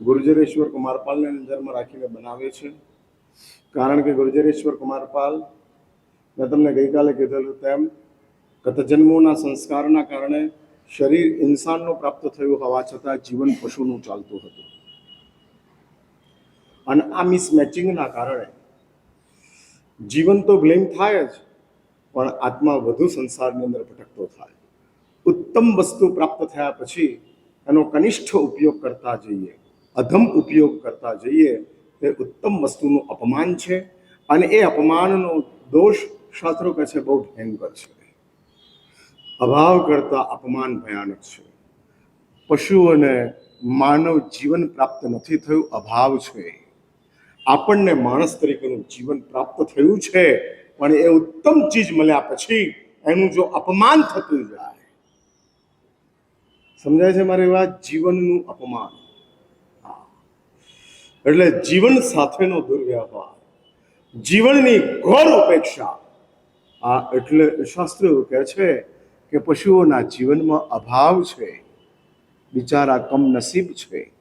ગુર્જરેશ્વર કુમારપાલને નજરમાં રાખીને બનાવે છે. કારણ કે ગુર્જરેશ્વર કુમારપાલ, મેં તમને ગઈકાલે કીધેલું તેમ ગત જન્મોના સંસ્કારના કારણે શરીર ઇન્સાનનું પ્રાપ્ત થયું હોવા છતાં જીવન પશુનું ચાલતું હતું. અને આ મિસમેચિંગના કારણે જીવન તો બ્લેમ થાય જ, પણ આત્મા વધુ સંસારની અંદર ભટકતો થાય. ઉત્તમ વસ્તુ પ્રાપ્ત થયા પછી એનો કનિષ્ઠ ઉપયોગ કરતા જઈએ. અધમ ઉપયોગ કરતા જઈએ તે ઉત્તમ વસ્તુનું અપમાન છે અને એ અપમાનનો દોષ શાસ્ત્રો કહે છે બહુ ભયંકર છે. અભાવ કરતા અપમાન ભયાનક છે. પશુઓને માનવ જીવન પ્રાપ્ત નથી થયું, અભાવ છે. આપણને માણસ તરીકેનું જીવન પ્રાપ્ત થયું છે, પણ એ ઉત્તમ ચીજ મળ્યા પછી એનું જો અપમાન થતું જાય. સમજાય છે મારી વાત? જીવનનું અપમાન. એટલે જીવન સાથેનો દુર્વ્યવહાર, જીવનની ઘોર ઉપેક્ષા. આ એટલે શાસ્ત્ર એવું કહે છે કે પશુઓના જીવનમાં અભાવ છે, બિચારા કમ નસીબ છે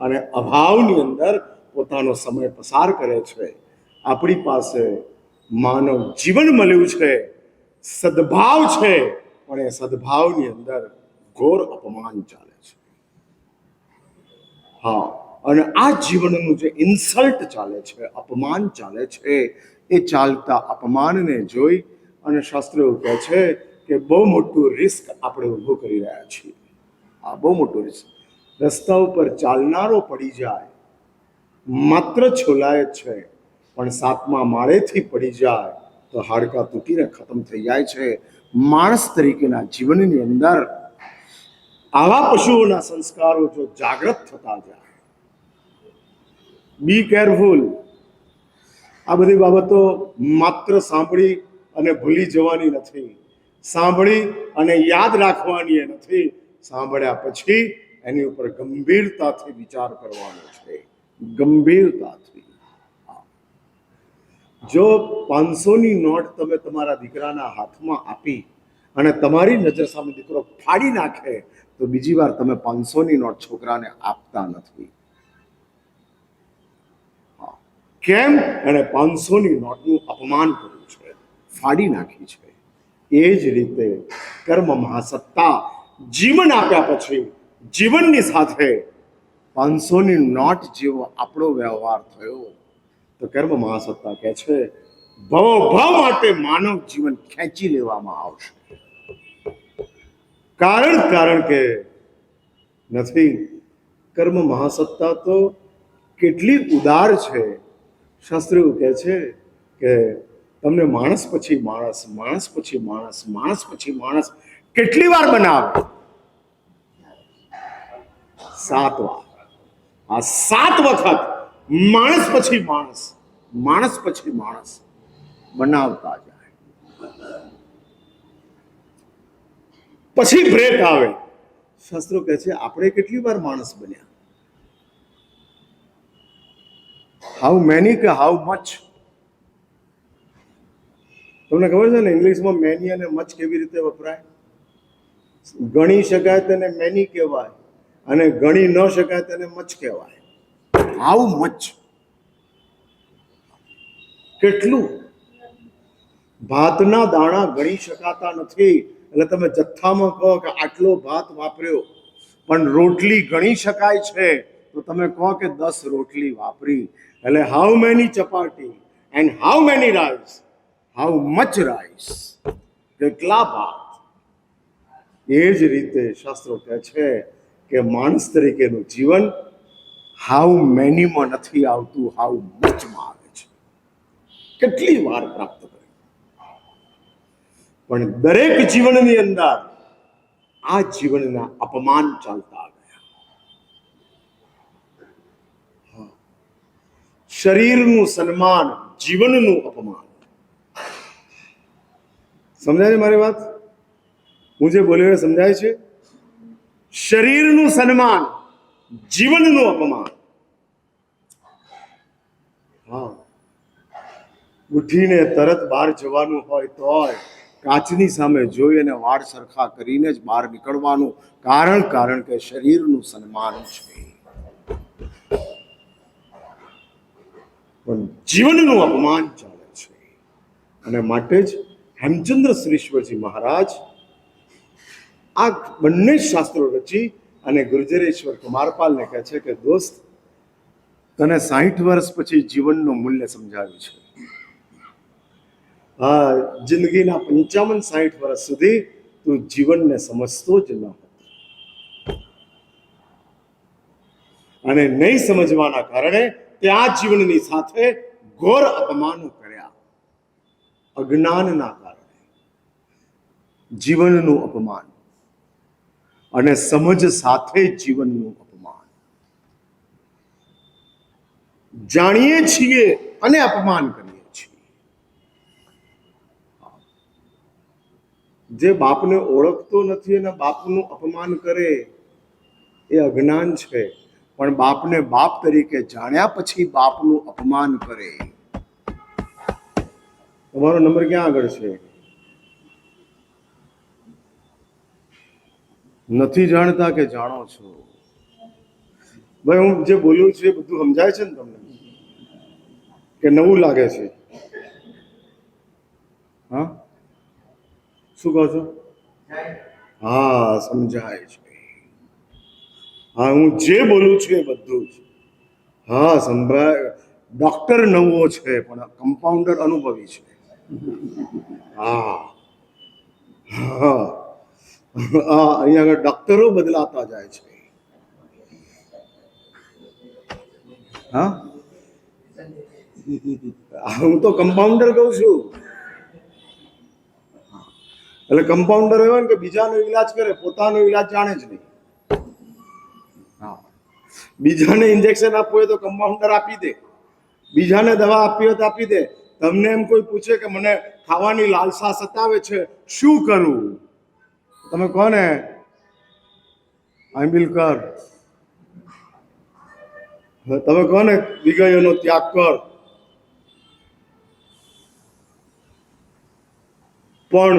અને અભાવની અંદર પોતાનો સમય પસાર કરે છે. આપણી પાસે માનવ જીવન મળ્યું છે, સદભાવ છે, પણ એ સદભાવની અંદર ઘોર અપમાન ચાલે છે. હા. અને આ જીવનનું જે ઇન્સલ્ટ ચાલે છે, અપમાન ચાલે છે, એ ચાલતા અપમાનને જોઈ અને શાસ્ત્ર એવું કહે છે કે બહુ મોટું રિસ્ક આપણે ઊભું કરી રહ્યા છીએ. આ બહુ મોટું રિસ્ક રસ્તા ઉપર ચાલનારો પડી જાય, માત્ર છોલાય છે, પણ સાતમા માળેથી પડી જાય, તો હાડકાં તૂટીને ખતમ થઈ જાય છે. માણસ તરીકેના જીવનની અંદર આવા પશુઓના સંસ્કારો જો જાગૃત થતા જાય બી કેરફુલ આ બધી બાબતો માત્ર સાંભળી અને ભૂલી જવાની નથી. સાંભળી અને યાદ રાખવાની નથી. સાંભળ્યા પછી એની ઉપર ગંભીરતાથી વિચાર કરવાનો છે. ગંભીરતાથી. જો પાંચસોની નોટ તમે તમારા દીકરાના હાથમાં આપી અને તમારી નજર સામે દીકરો ફાડી નાખે, તો બીજી વાર તમે પાંચસોની નોટ છોકરાને આપતા નથી હા. કેમ? એણે પાંચસોની નોટનું અપમાન કર્યું છે. ફાડી નાખી છે. એ જ રીતે કર્મ મહાસત્તા જીવન આપ્યા પછી જીવનની સાથે પાંચસોની નોટ જેવો આપણો વ્યવહાર થયો. તો કર્મ મહાસત્તા કહે છે ભવો ભવ માટે માનવ જીવન ખેંચી લેવામાં આવશે. કારણ કારણ કે નથી. કર્મ મહાસત્તા તો કેટલી ઉદાર છે. શાસ્ત્ર એવું કહે છે કે તમને માણસ પછી માણસ માણસ પછી માણસ માણસ પછી માણસ કેટલી વાર બનાવે? સાત વાર. આ સાત વખત માણસ પછી માણસ માણસ પછી માણસ બનાવતા જાય. પછી બ્રેક આવે. શાસ્ત્રો કહે છે, આપણે કેટલી વાર માણસ બન્યા? હાઉ મેની કે હાઉ મચ તમને ખબર છે ને ઇંગ્લિશમાં મેની અને મચ કેવી રીતે વપરાય? ગણી શકાય તેને મેની કહેવાય અને ગણી ન શકાય તેને મચ કહેવાય. હાઉ મચ કેટલું? ભાતના દાણા ગણી શકાતા નથી. એટલે તમે જથ્થામાં કહો કે આટલો ભાત વાપર્યો, પણ રોટલી ગણી શકાય છે, તો તમે કહો કે દસ રોટલી વાપરી. એટલે how many chapati and how many rice how much rice કેટલા ભાત એ જ રીતે શાસ્ત્રો કહે છે કે માણસ તરીકેનું જીવન હાઉ મેનીમાં નથી આવતું હાઉ મચમાં આવે છે કેટલી વાર પ્રાપ્ત કરી પણ દરેક જીવનની અંદર આ જીવનના અપમાન ચાલતા ગયા હા. શરીરનું સન્માન, જીવનનું અપમાન. સમજાય છે મારી વાત? હું જે બોલ્યો સમજાય છે? શરીરનું સન્માન, જીવનનું અપમાન. હા. ઉઠીને તરત બહાર જવાનું હોય તોય કાચની સામે જોઈ અને વાળ સરખા કરીને જ બહાર નીકળવાનું કારણ કારણ કે શરીરનું સન્માન છે. પણ જીવનનું અપમાન ચાલે છે. અને માટે જ હેમચંદ્ર શ્રીશ્વરજી મહારાજ આ બંને શાસ્ત્રો રચી અને ગુર્જરેશ્વર કુમારપાલને કહે છે કે, દોસ્ત, તને સાહીઠ વર્ષ પછી જીવનનું મૂલ્ય સમજાવ્યું છે. હા જિંદગીના પંચાવન સાહીઠ વર્ષ સુધી તું જીવનને સમજતો જ ન હતો. અને નહીં સમજવાના કારણે તે આ જીવનની સાથે ઘોર અપમાનો કર્યા. અજ્ઞાનના કારણે. જીવનનું અપમાન. અને સમજ સાથે જીવનનું અપમાન. જાણીએ છીએ અને અપમાન કરીએ છીએ. જે બાપને ઓળખતો નથી અને બાપનું અપમાન કરે, એ અજ્ઞાન છે. પણ બાપને બાપ તરીકે જાણ્યા પછી બાપનું અપમાન કરે. તમારો નંબર ક્યાં આગળ છે? નથી જાણતા કે જાણો છો? ભાઈ હું જે બોલું છું એ બધું સમજાય છે ને તમને? કે નવું લાગે છે? હા? શું કહો છો? હા સમજાય છે. હા, હું જે બોલું છું એ બધું જ. હા, સંભળાય. ડોક્ટર નવો છે, પણ કમ્પાઉન્ડર અનુભવી છે. હા. હા. અહીંયા આગળ ડોક્ટરો બદલાતા જાય છે. હા? હું તો કમ્પાઉન્ડર કહું છું. એટલે કમ્પાઉન્ડર હોય ને કે બીજાનો ઈલાજ કરે, પોતાનો ઈલાજ જાણે જ નહીં. બીજાને ઇન્જેક્શન આપવું હોય તો કમ્પાઉન્ડર આપી દે. બીજાને દવા આપવી હોય તો આપી દે. તમને એમ કોઈ પૂછે કે મને ખાવાની લાલસા સતાવે છે, શું કરું? તમે કોને ને આંબિલકર તમે કહો ને, વિગયોનો ત્યાગ કર. પણ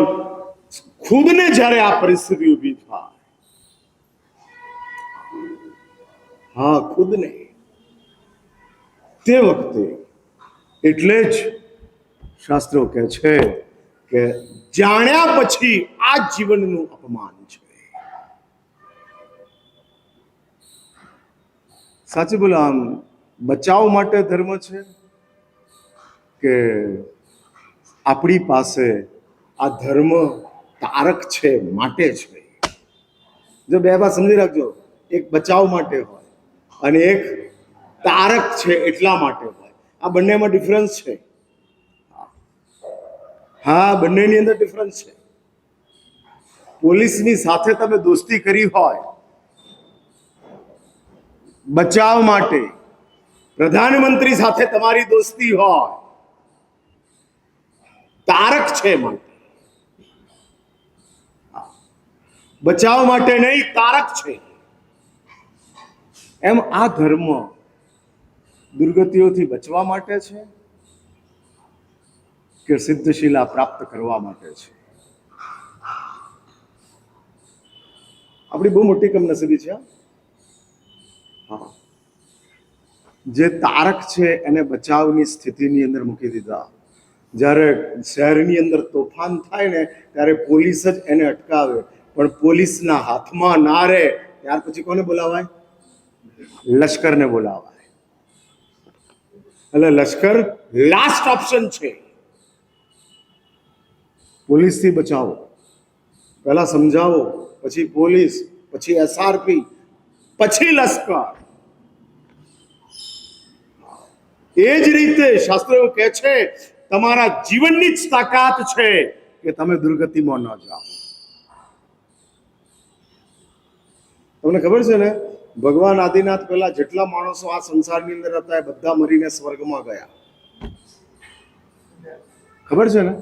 ખુદને જ્યારે આ પરિસ્થિતિ ઊભી થાય હા, ખુદને. તે વખતે એટલે જ શાસ્ત્રો કહે છે કે જાણ્યા પછી આ જીવનનું અપમાન છે. સાચું બોલો, આમ બચાવ માટે ધર્મ છે કે આપણી પાસે આ ધર્મ તારક છે, માટે છે? જો બે વાત સમજી રાખજો, એક બચાવ માટે હોય. અને એક તારક છે એટલા માટે હોય. આ બંનેમાં ડિફરન્સ છે. હા બંનેની અંદર ડિફરન્સ છે. પોલીસની સાથે તમે દોસ્તી કરી હોય, બચાવ માટે પ્રધાનમંત્રી સાથે તમારી દોસ્તી હોય, તારક છે માટે. બચાવ માટે નહીં, તારક છે. એમ આ ધર્મ દુર્ગતિઓથી બચવા માટે છે કે સિદ્ધશીલા પ્રાપ્ત કરવા માટે છે? આપણી બહુ મોટી કમનસીબી છે, હા. જે તારક છે એને બચાવની સ્થિતિની અંદર મૂકી દીધા. જ્યારે શહેરની અંદર તોફાન થાય ને, ત્યારે પોલીસ જ એને અટકાવે. પણ પોલીસના હાથમાં ના રહે, ત્યાર પછી કોને બોલાવાય? લશ્કરને બોલાવાય. એટલે લશ્કર લાસ્ટ ઓપ્શન છે. પોલીસથી બચાવો. પહેલા સમજાવો, પછી પોલીસ, પછી એસઆરપી પછી લશ્કર. એ જ રીતે શાસ્ત્રો કહે છે, તમારા જીવનની જ તાકાત છે કે તમે દુર્ગતિમાં ન જાઓ. તમને ખબર છે ને? ભગવાન આદિનાથ પહેલા જેટલા માણસો આ સંસારની અંદર હતા એ બધા મરીને સ્વર્ગમાં ગયા. ખબર છે ને?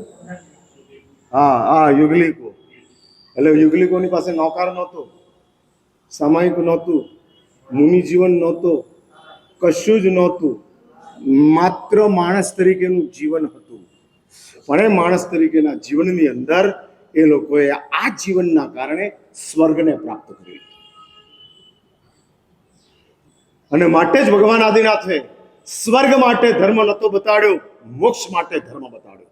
હા હા, યુગલિકો. એટલે યુગલિકોની પાસે નૌકાર નહોતો, સામાયિક નહોતું મુનિ જીવન નહોતું, કશું જ નહોતું. માત્ર માણસ તરીકેનું જીવન હતું. પણ એ માણસ તરીકેના જીવનની અંદર એ લોકોએ આ જીવનના કારણે સ્વર્ગને પ્રાપ્ત કર્યું. અને માટે જ ભગવાન આદિનાથે સ્વર્ગ માટે ધર્મ નતો બતાડ્યો, મોક્ષ માટે ધર્મ બતાડ્યો.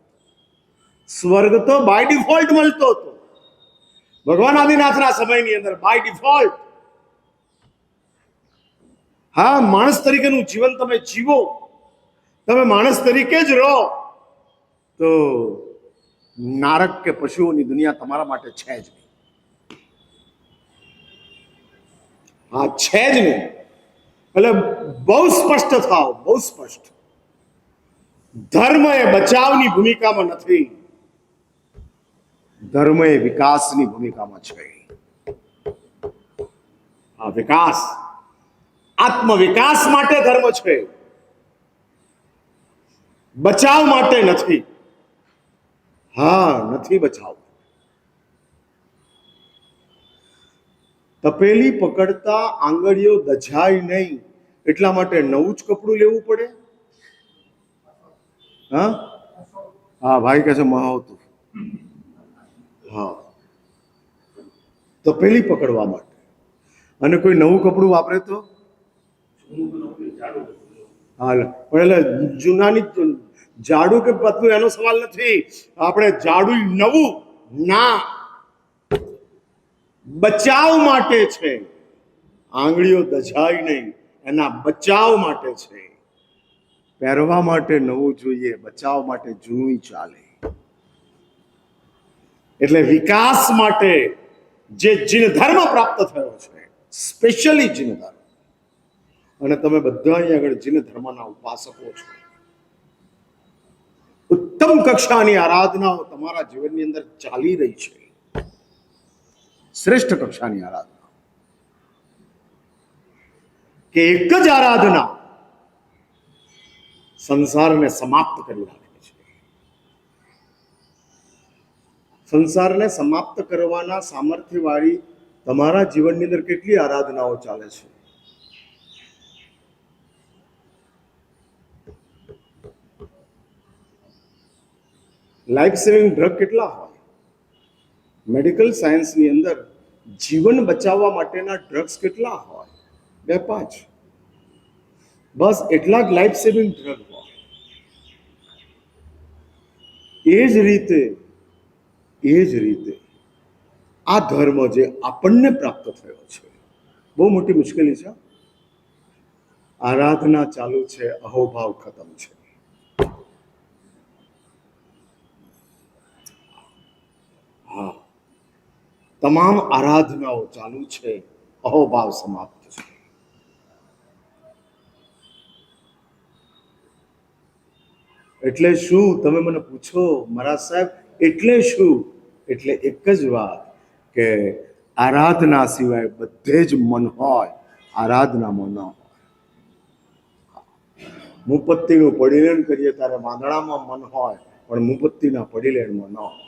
સ્વર્ગ તો બાય ડિફોલ્ટ મળતો હતો. ભગવાન આદિનાથના સમયની અંદર બાય ડિફોલ્ટ હા, માણસ તરીકેનું જીવન તમે જીવો, તમે માણસ તરીકે જ રહો, તો નારક કે પશુઓની દુનિયા તમારા માટે છે જ નહીં. હા, છે જ નહીં. એટલે બહુ સ્પષ્ટ થાવ બહુ સ્પષ્ટ. ધર્મ એ બચાવની ભૂમિકામાં નથી. ધર્મ એ વિકાસની ભૂમિકામાં છે. આ વિકાસ આત્મ વિકાસ માટે ધર્મ છે. બચાવ માટે નથી. હા, નથી બચાવ તપેલી પકડતા આંગળીઓ દજાય નહીં. એટલા માટે નવું જ કપડું લેવું પડે? હા? હા, ભાઈ કહે છે મહાવતું હા. તપેલી પકડવા માટે. અને કોઈ નવું કપડું વાપરે તો? હા એટલે જૂનાની જાડું કે પતલું એનો સવાલ નથી. આપણે જાડું નવું, ના. બચાવ માટે છે. આંગળીઓ દજાય નહીં. એના બચાવ માટે છે. પહેરવા માટે નવું જોઈએ, બચાવ માટે જૂનું ચાલે. એટલે વિકાસ માટે જે જીન ધર્મ પ્રાપ્ત થયો છે સ્પેશિયલી જીન ધર્મ અને તમે બધા અહીં આગળ જીન ધર્મના ઉપાસકો છો. ઉત્તમ કક્ષાની આરાધનાઓ તમારા જીવનની અંદર ચાલી રહી છે. શ્રેષ્ઠ કક્ષાની આરાધના. કે એક જ આરાધના સંસારને સમાપ્ત કરી નાખે છે. સંસારને સમાપ્ત કરવાના સામર્થ્યવાળી તમારા જીવનની અંદર કેટલી આરાધનાઓ ચાલે છે? લાઈફ સેવિંગ ડ્રગ કેટલા હોય? મેડિકલ સાયન્સની અંદર જીવન બચાવવા માટેના ડ્રગ્સ કેટલા હોય? બે પાંચ. બસ એટલા જ લાઈફ સેવિંગ ડ્રગ એ જ રીતે, એ જ રીતે આ ધર્મ જે આપણને પ્રાપ્ત થયો છે, બહુ મોટી મુશ્કેલી છે. આરાધના ચાલુ છે અહોભાવ ખતમ છે. હા. તમામ આરાધનાઓ ચાલુ છે અહોભાવ સમાપ્ત છે એટલે શું? તમે મને પૂછો, મહારાજ સાહેબ, એટલે શું? એટલે એક જ વાત કે આરાધના સિવાય બધે જ મન હોય, આરાધનામાં ન હોય. મુપત્તિનું પડીલેણ કરીએ ત્યારે વાંદડામાં મન હોય, પણ મુપત્તિના પડીલેણમાં ન હોય.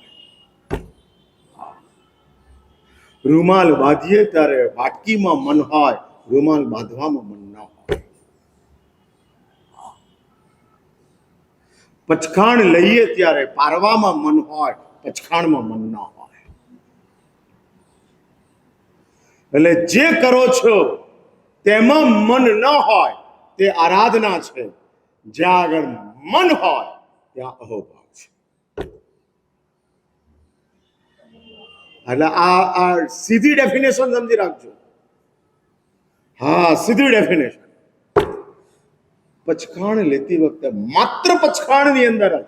રૂમાલ બાંધીએ ત્યારે વાટકીમાં મન હોય, રૂમાલ બાંધવામાં મન ન હોય પચખાણ લઈએ ત્યારે પારવામાં મન હોય પચખાણમાં મન ન હોય. એટલે જે કરો છો, તેમાં મન ન હોય, તે આરાધના છે. જ્યાં આગળ મન હોય, ત્યાં અહોભાવ છે. એટલે આ આ સીધી ડેફિનેશન સમજી રાખજો. હા, સીધી ડેફિનેશન પચખાણ લેતી વખતે માત્ર પચખાણની અંદર જ.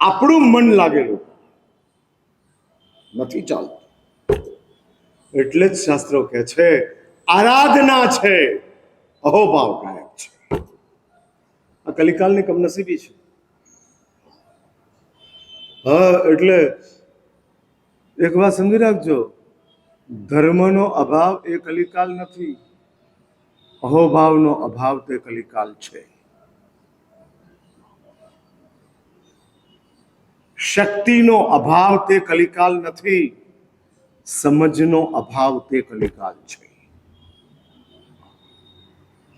આપણું મન લાગેલું. નથી ચાલતું. એટલે જ શાસ્ત્રો કહે છે, આરાધના છે, અહોભાવ ગાયબ છે. આ કલિકાલની કમનસીબી છે. હા, એટલે એક વાત સમજી રાખજો. ધર્મનો અભાવ એ કલિકાલ નથી. અહોભાવનો અભાવ તે કલિકાલ છે. શક્તિનો અભાવ તે કલિકાલ નથી. સમજનો અભાવ તે કલિકાલ છે.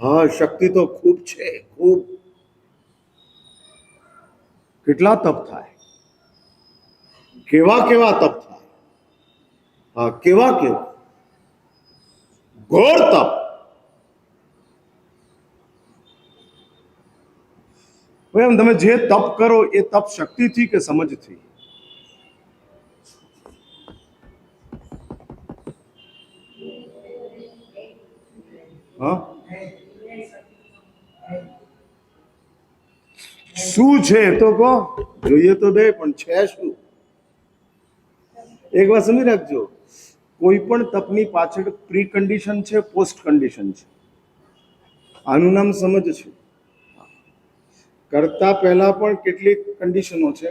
હા, શક્તિ તો ખૂબ છે, ખૂબ. કેટલા તપ થાય? કેવા કેવા તપ થાય? હા કેવા કેવા ઘોર તપ હવે એમ તમે જે તપ કરો એ તપ શક્તિથી કે સમજથી હા શું છે એ તો કહો જોઈએ તો બે પણ છે શું એક વાત સમજી રાખજો કોઈ પણ તપની પાછળ પ્રી કન્ડિશન છે પોસ્ટ કન્ડિશન છે. આનું નામ સમજ છે. કરતા પહેલા પણ કેટલીક કન્ડિશનો છે,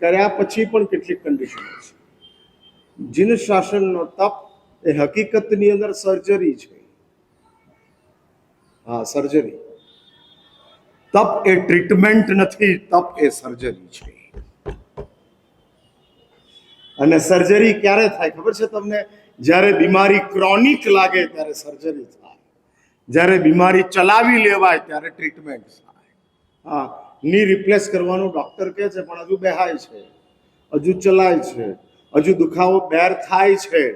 કર્યા પછી પણ કેટલીક કન્ડિશનો છે. જીન શાસનનો તપ એ હકીકતની અંદર સર્જરી છે. હા સર્જરી તપ એ ટ્રીટમેન્ટ નથી, તપ એ સર્જરી છે. અને સર્જરી ક્યારે થાય ખબર છે તમને? જ્યારે બીમારી ક્રોનિક લાગે ત્યારે સર્જરી થાય. જ્યારે બીમારી ચલાવી લેવાય ત્યારે ટ્રીટમેન્ટ થાય. હા, ની રિપ્લેસ કરવાનું ડોક્ટર કહે છે, પણ હજુ બેહાય છે. હજુ ચલાય છે. હજુ દુખાવો બેર થાય છે.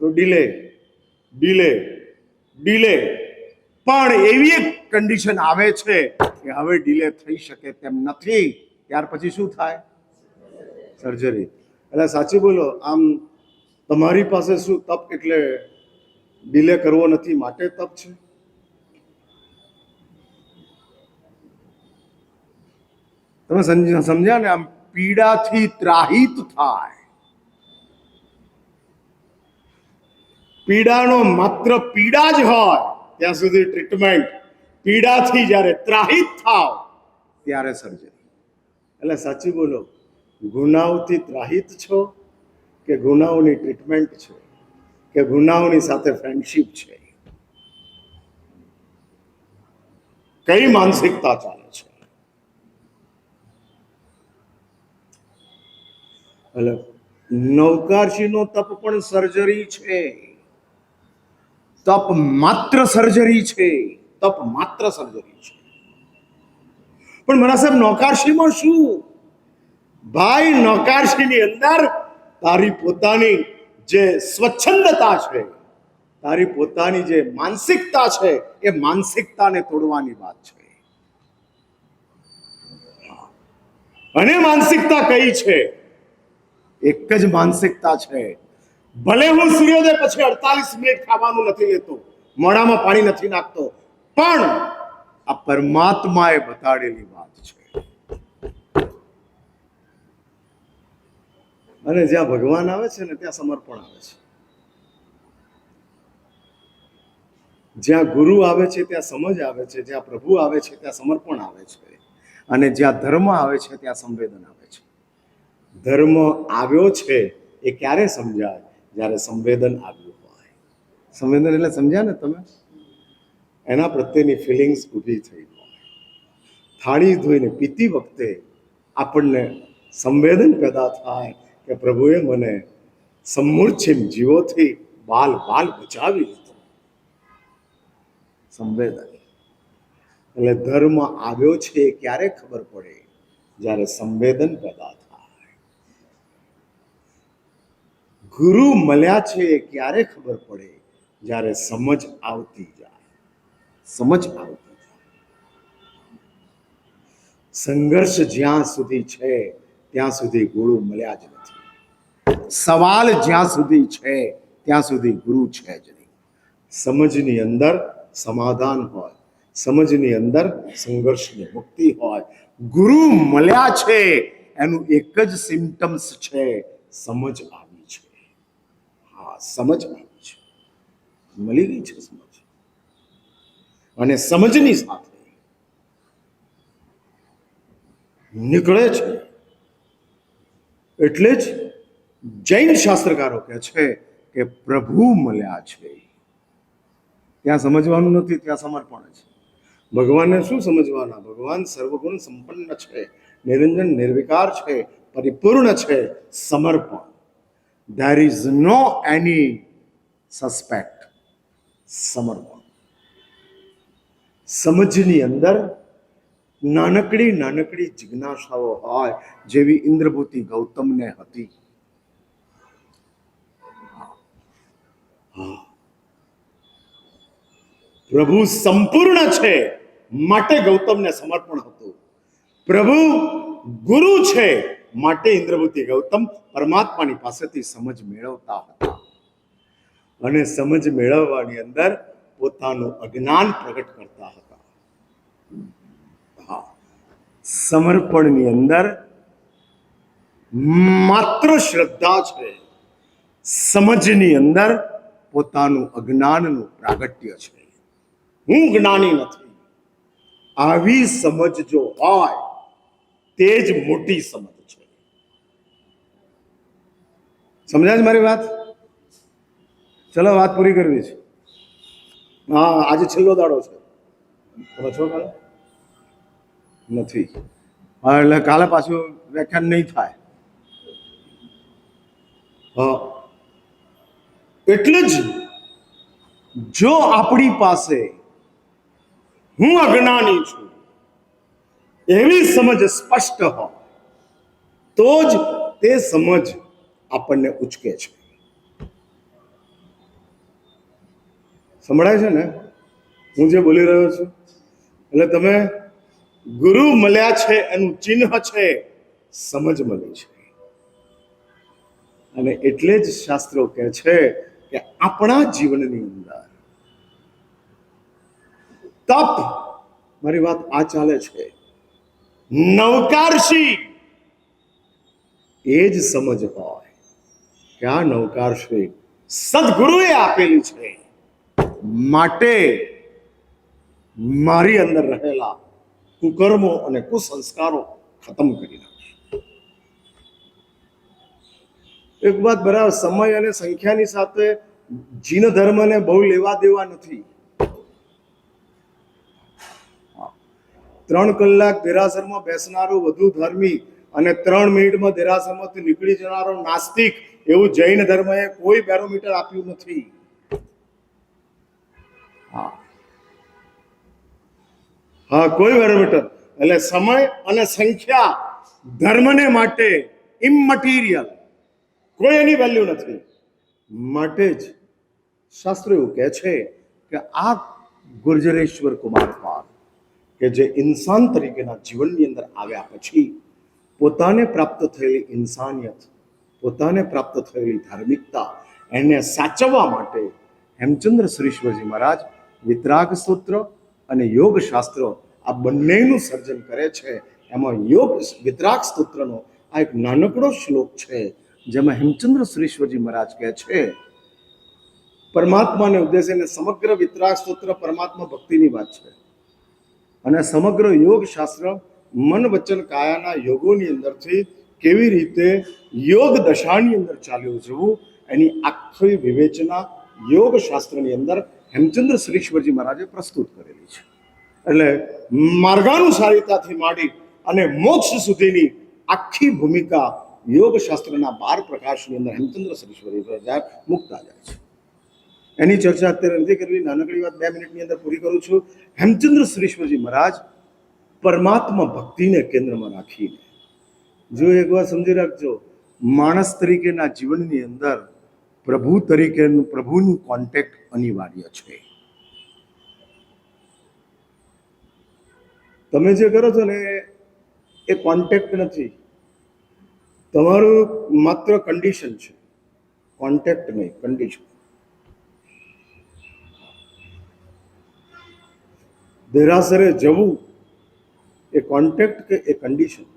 તો ડીલે ડીલે ડીલે પણ એવી એક કન્ડિશન આવે છે કે હવે ડીલે થઈ શકે તેમ નથી. ત્યાર પછી શું થાય? સર્જરી એટલે સાચી બોલો, આમ તમારી પાસે શું તપ એટલે ડીલે કરવો નથી માટે તપ છે? તમે સમજ્યા ને? આમ પીડાથી ત્રાહિત થાય. પીડાનો માત્ર પીડા જ હોય ત્યાં સુધી ટ્રીટમેન્ટ પીડાથી જ્યારે ત્રાહિત થાવ, ત્યારે સમજે એટલે સાચી બોલો ગુનાઓથી ત્રાહિત છો કે ગુનાઓની ટ્રીટમેન્ટ છે? કે ગુનાઓની સાથે ફ્રેન્ડશીપ છે? કઈ માનસિકતા ચાલે છે? એટલે નવકારશીનો તપ પણ સર્જરી છે. તપ માત્ર સર્જરી છે. તપ માત્ર સર્જરી છે. પણ મારા સાહેબ નૌકારશીમાં શું? ભાઈ નૌકારશીની અંદર તારી પોતાની જે સ્વચ્છંદતા છે, તારી પોતાની જે માનસિકતા છે, એ માનસિકતાને તોડવાની વાત છે. અને માનસિકતા કઈ છે? એક જ માનસિકતા છે. ભલે હું સૂર્યોદય પછી અડતાલીસ મિનિટ ખાવાનું નથી લેતો, મોઢામાં પાણી નથી નાખતો, પણ આ પરમાત્માએ બતાડેલી વાત છે. અને જ્યાં ભગવાન આવે છે ને ત્યાં સમર્પણ આવે છે. જ્યાં ગુરુ આવે છે ત્યાં સમજ આવે છે, જ્યાં પ્રભુ આવે છે ત્યાં સમર્પણ આવે છે. અને જ્યાં ધર્મ આવે છે ત્યાં સંવેદન આવે છે. ધર્મ આવ્યો છે એ ક્યારે સમજાય? જ્યારે સંવેદન આવ્યું હોય. સંવેદન એટલે સમજ્યા ને તમે? એના પ્રત્યેની ફિલિંગ્સ ઊભી થઈ હોય. થાળી ધોઈને પીતી વખતે આપણને સંવેદન પેદા થાય કે પ્રભુએ મને સમૂર્છિમ જીવોથી બાલ બાલ બચાવી લીધો. સંવેદન. એટલે ધર્મ આવ્યો છે ક્યારે ખબર પડે? જ્યારે સંવેદન પેદા થાય. ગુરુ મળ્યા છે ક્યારે ખબર પડે? જ્યારે સમજ આવતી જાય. સમજ આવતી જાય. સંઘર્ષ જ્યાં સુધી છે ત્યાં સુધી ગુરુ મળ્યા જ નથી. સવાલ જ્યાં સુધી છે, ત્યાં સુધી ગુરુ છે જ નહીં. સમજની અંદર સમાધાન હોય, સમજની અંદર સંઘર્ષની મુક્તિ હોય. ગુરુ મળ્યા છે, એનું એક જ સિમ્ટમ્સ છે, સમજ આવી છે. હા, સમજ આવી છે. મળી ગઈ છે સમજ. અને સમજની સાથે નીકળે છે. એટલે જ જૈન શાસ્ત્રકારો કહે છે કે પ્રભુ મળ્યા છે. ત્યાં સમજવાનું નથી, ત્યાં સમર્પણ છે. ભગવાનને શું સમજવાના? ભગવાન સર્વગુણ સંપન્ન છે, નિરંજન, નિર્વિકાર છે, પરિપૂર્ણ છે, સમર્પણ. There is no any suspect સમર્પણ. સમજની અંદર નાનકડી નાનકડી જિજ્ઞાસાઓ હોય જેવી ઇન્દ્રભૂતિ ગૌતમને હતી. પ્રભુ સંપૂર્ણ છે માટે ગૌતમને સમર્પણ હતું. પ્રભુ ગુરુ છે માટે ઇન્દ્રભૂતિ ગૌતમ પરમાત્માની પાસેથી સમજ મેળવતા હતા. અને સમજ મેળવવાની અંદર પોતાનું અજ્ઞાન પ્રગટ કરતા હતા. સમર્પણની અંદર માત્ર શ્રદ્ધા છે સમજની અંદર પોતાનું અજ્ઞાનનું પ્રાગટ્ય છે. હું જ્ઞાની નથી. આવી સમજ જો હોય, તે જ મોટી સમજ છે. સમજાય છે મારી વાત? ચલો, વાત પૂરી કરવી છે. હા, આજે છેલ્લો દાડો છે. તમે છો કાલે? નથી. એટલે કાલે પાછું વ્યાખ્યાન નહીં થાય. એટલે જ જો આપણી પાસે હું અજ્ઞાની છું, એવી સમજ સ્પષ્ટ હો તો જ તે સમજ આપણને ઉચકે છે. સંભળાય છે ને? હું જે બોલી રહ્યો છું, એટલે તમે ગુરુ મળ્યા છે એનું ચિહ્ન છે, સમજ મળી છે. અને એટલે જ શાસ્ત્રો કહે છે કે આપણા જીવનની અંદર તપ, મારી વાત આ ચાલે છે, નવકારશી, એ જ સમજ હોય કે આ નવકારશી સદગુરુએ આપેલી છે. માટે મારી અંદર રહેલા કુકર્મો અને કુસંસ્કારો ખતમ કરી નાખશે એક વાત બરાબર, સમય અને સંખ્યાની સાથે જીન ધર્મને બહુ લેવા દેવા નથી. ત્રણ કલાક દેરાસરમાં બેસનારો વધુ ધર્મી અને ત્રણ મિનિટમાં દેરાસરમાંથી નીકળી જનારો નાસ્તિક એવું જૈન ધર્મએ કોઈ બેરોમીટર આપ્યું નથી. હા. હા, કોઈ બેરોમીટર એટલે સમય અને સંખ્યા ધર્મને માટે ઇમટીરિયલ કોઈ એની વેલ્યુ નથી. માટે જ શાસ્ત્ર એવું કહે છે કે આ ગુર્જરેશ્વર કુમાર કે જે ઇન્સાન તરીકેના જીવનની અંદર આવ્યા પછી પોતાને પ્રાપ્ત થયેલી ઇન્સાનિયત, પોતાને પ્રાપ્ત થયેલી ધાર્મિકતા એને સાચવવા માટે હેમચંદ્ર શ્રીશ્વરજી મહારાજ વિતરાગ સૂત્ર અને યોગ શાસ્ત્રો આ બંનેનું સર્જન કરે છે. એમાં યોગ વિતરાક સ્તોત્રનો આ એક નાનકડો શ્લોક છે, જેમાં હેમચંદ્ર શ્રીશ્વરજી મહારાજ કહે છે, પરમાત્માને ઉદ્દેશીને સમગ્ર વિતરાક સ્તોત્ર પરમાત્મા ભક્તિની વાત છે. અને સમગ્ર યોગ શાસ્ત્ર મન વચન કાયાના યોગોની અંદરથી કેવી રીતે યોગ દશાની અંદર ચાલ્યું જવું, એની આખી વિવેચના યોગ શાસ્ત્રની અંદર હેમચંદ્ર શ્રીશ્વરજી મહારાજે પ્રસ્તુત કરેલી છે. એટલે માર્ગાનુસારિતાથી માંડી અને મોક્ષ સુધીની આખી ભૂમિકા યોગશાસ્ત્રના બાર પ્રકાશની અંદર હેમચંદ્ર શ્રીશ્વરી મૂકતા જાય છે. એની ચર્ચા અત્યારે નથી કરવી, નાનકડી વાત બે મિનિટની અંદર પૂરી કરું છું. હેમચંદ્ર શ્રીશ્વરજી મહારાજ પરમાત્મા ભક્તિને કેન્દ્રમાં રાખીને, જો એક વાત સમજી રાખજો, માણસ તરીકેના જીવનની અંદર પ્રભુ તરીકેનું, પ્રભુનું કોન્ટેક્ટ અનિવાર્ય છે. તમે જે કરો છો ને, એ કોન્ટેક્ટ નથી. તમારું માત્ર કન્ડિશન છે. કોન્ટેક્ટ નહીં કન્ડિશન દેરાસરે જવું એ કોન્ટેક્ટ કે એ કન્ડિશન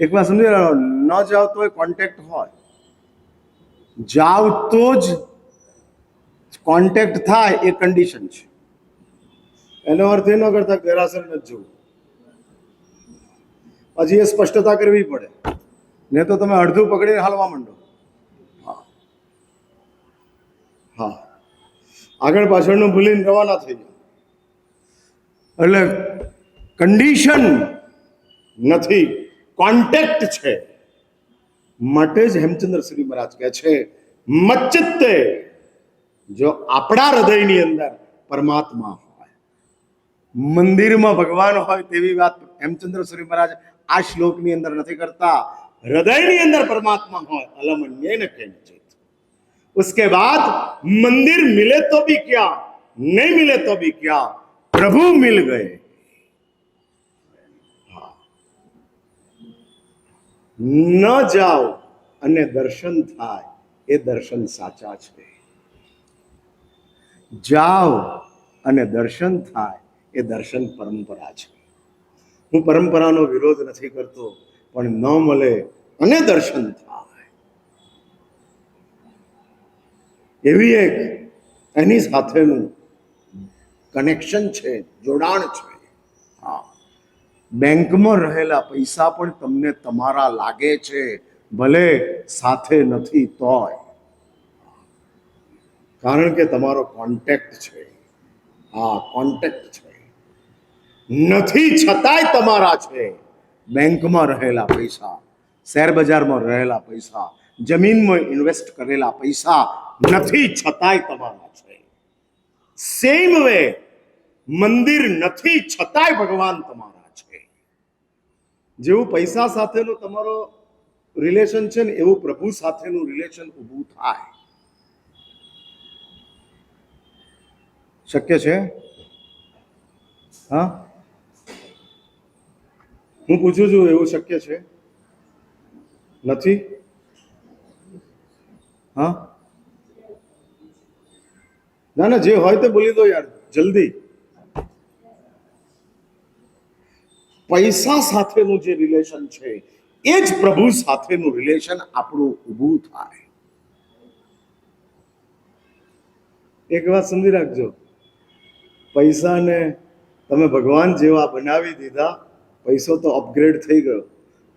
એક વાર સમજી ન જાવ તો કોન્ટેક્ટ હોય. જાવ તો જ કોન્ટેક્ટ થાય એ કન્ડિશન છે. એનો અર્થ એ ન કરતા ગેરાસર ન જવું. પછી એ સ્પષ્ટતા કરવી પડે. ને તો તમે અડધું પકડીને હાલવા માંડો. હા. હા. આગળ પાછળનું ભૂલીને રવાના થઈ જાઓ. એટલે કન્ડિશન નથી. કોન્ટેક્ટ છે માટે જ હેમચંદ્ર શ્રી મહારાજ કહે છે મચ્ચિત્તે જો આપણા હૃદયની અંદર પરમાત્મા હોય મંદિરમાં ભગવાન હોય તેવી વાત હેમચંદ્ર શ્રી મહારાજ આ શ્લોકની અંદર નથી કરતા હૃદયની અંદર પરમાત્મા હોય અલમન્યે ને કેન ચેત उसके बाद मंदिर मिले तो भी क्या नहीं मिले तो भी क्या प्रभु मिल गए ન જાઓ અને દર્શન થાય, એ દર્શન સાચા છે. જાઓ અને દર્શન થાય, એ દર્શન પરંપરા છે. હું પરંપરાનો વિરોધ નથી કરતો, પણ ન મળે અને દર્શન થાય. એવી એક એની સાથેનું કનેક્શન છે, જોડાણ છે. બેંકમાં રહેલા પૈસા પણ તમને તમારા લાગે છે, ભલે સાથે નથી તોય. કારણ કે તમારો કોન્ટેક્ટ છે. હા કોન્ટેક્ટ છે. નથી છતાંય તમારા છે. બેંકમાં રહેલા પૈસા, શેર બજારમાં રહેલા પૈસા, જમીનમાં ઇન્વેસ્ટ કરેલા પૈસા નથી છતાંય તમારા છે. સેમ વે મંદિર નથી છતાંય ભગવાન તમારા જેવું પૈસા સાથેનો તમારો રિલેશન છે ને, એવું પ્રભુ સાથેનું રિલેશન ઊભું થાય. શક્ય છે? હા? હું પૂછું છું, એવું શક્ય છે? નથી? હા? ના ના, જે હોય તે બોલી દો યાર, જલ્દી. પૈસા સાથેનું જે રિલેશન છે, એ જ પ્રભુ સાથેનું રિલેશન આપણું ઊભું થાય. એક વાત સમજી રાખજો. પૈસાને તમે ભગવાન જેવા બનાવી દીધા, પૈસો તો અપગ્રેડ થઈ ગયો.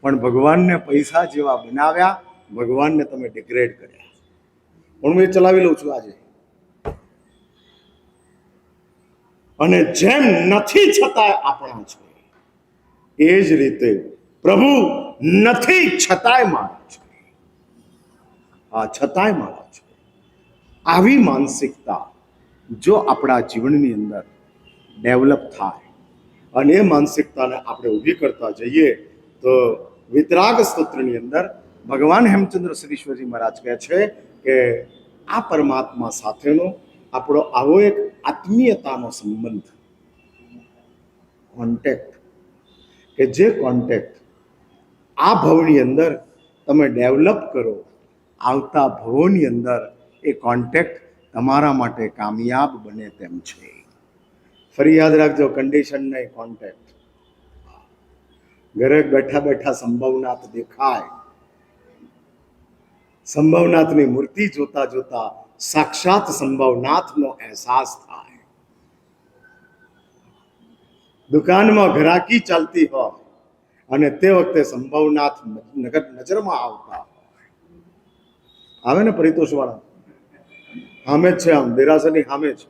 પણ ભગવાનને પૈસા જેવા બનાવ્યા, ભગવાનને તમે ડિગ્રેડ કર્યા. હું એ ચલાવી લઉં છું આજે. અને જેમ નથી છતાંય આપણા છે. એ જ રીતે પ્રભુ નથી છતાંય મારા છે. આ છતાંય મારા છે. આવી માનસિકતા જો આપણા જીવનની અંદર ડેવલપ થાય અને એ માનસિકતાને આપણે ઊભી કરતા જઈએ, તો વિતરાગ સ્તોત્રની અંદર ભગવાન હેમચંદ્ર શ્રીશ્વરજી મહારાજ કહે છે કે આ પરમાત્મા સાથેનો આપણો આવો એક આત્મીયતાનો સંબંધ કોન્ટેક્ટ કે જે કોન્ટેક્ટ આ ભવની અંદર તમે ડેવલપ કરો, આવતા ભવોની અંદર એ કોન્ટેક્ટ તમારા માટે કામયાબ બને તેમ છે. ફરી યાદ રાખજો કન્ડિશન નહીં કોન્ટેક્ટ ઘરે બેઠા બેઠા સંભવનાથ દેખાય. સંભવનાથની મૂર્તિ જોતા જોતા સાક્ષાત સંભવનાથનો અહેસાસ થાય. દુકાનમાં ઘરાકી ચાલતી હોય અને તે વખતે સંભવનાથ નગર નજરમાં આવતા આવે ને પરિતોષવાળા? સામે જ છે આમ, દેરાસરની સામે જ.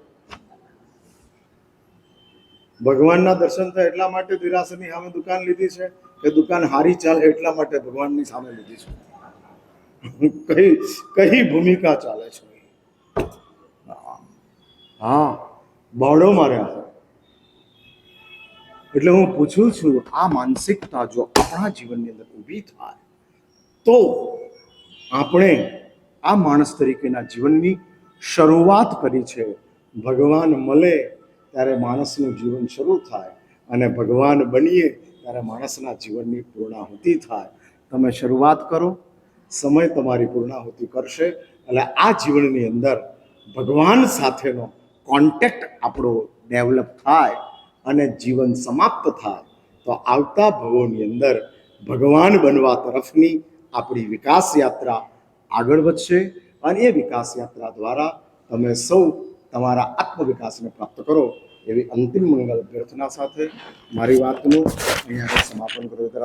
ભગવાનના દર્શન થાય એટલા માટે દેરાસરની સામે દુકાન લીધી છે કે દુકાન હારી ચાલે એટલા માટે ભગવાનની સામે લીધી છે. કઈ કઈ ભૂમિકા ચાલે છે? હા બોર્ડો માર્યા. એટલે હું પૂછું છું, આ માનસિકતા જો આપણા જીવનની અંદર ઊભી થાય, તો આપણે આ માણસ તરીકેના જીવનની શરૂઆત કરી છે. ભગવાન મળે ત્યારે માણસનું જીવન શરૂ થાય અને ભગવાન બનીએ ત્યારે માણસના જીવનની પૂર્ણાહુતિ થાય. તમે શરૂઆત કરો, સમય તમારી પૂર્ણાહુતિ કરશે એટલે આ જીવનની અંદર ભગવાન સાથેનો કોન્ટેક્ટ આપણો ડેવલપ થાય. અને જીવન સમાપ્ત થાય, તો આવતા ભવોની અંદર ભગવાન બનવા તરફની આપણી વિકાસ યાત્રા આગળ વધશે અને એ વિકાસ યાત્રા દ્વારા તમે સૌ તમારા આત્મવિકાસને પ્રાપ્ત કરો એવી અંતિમ મંગલ અભ્યર્થના સાથે મારી વાતનું અહીંયા સમાપન કરું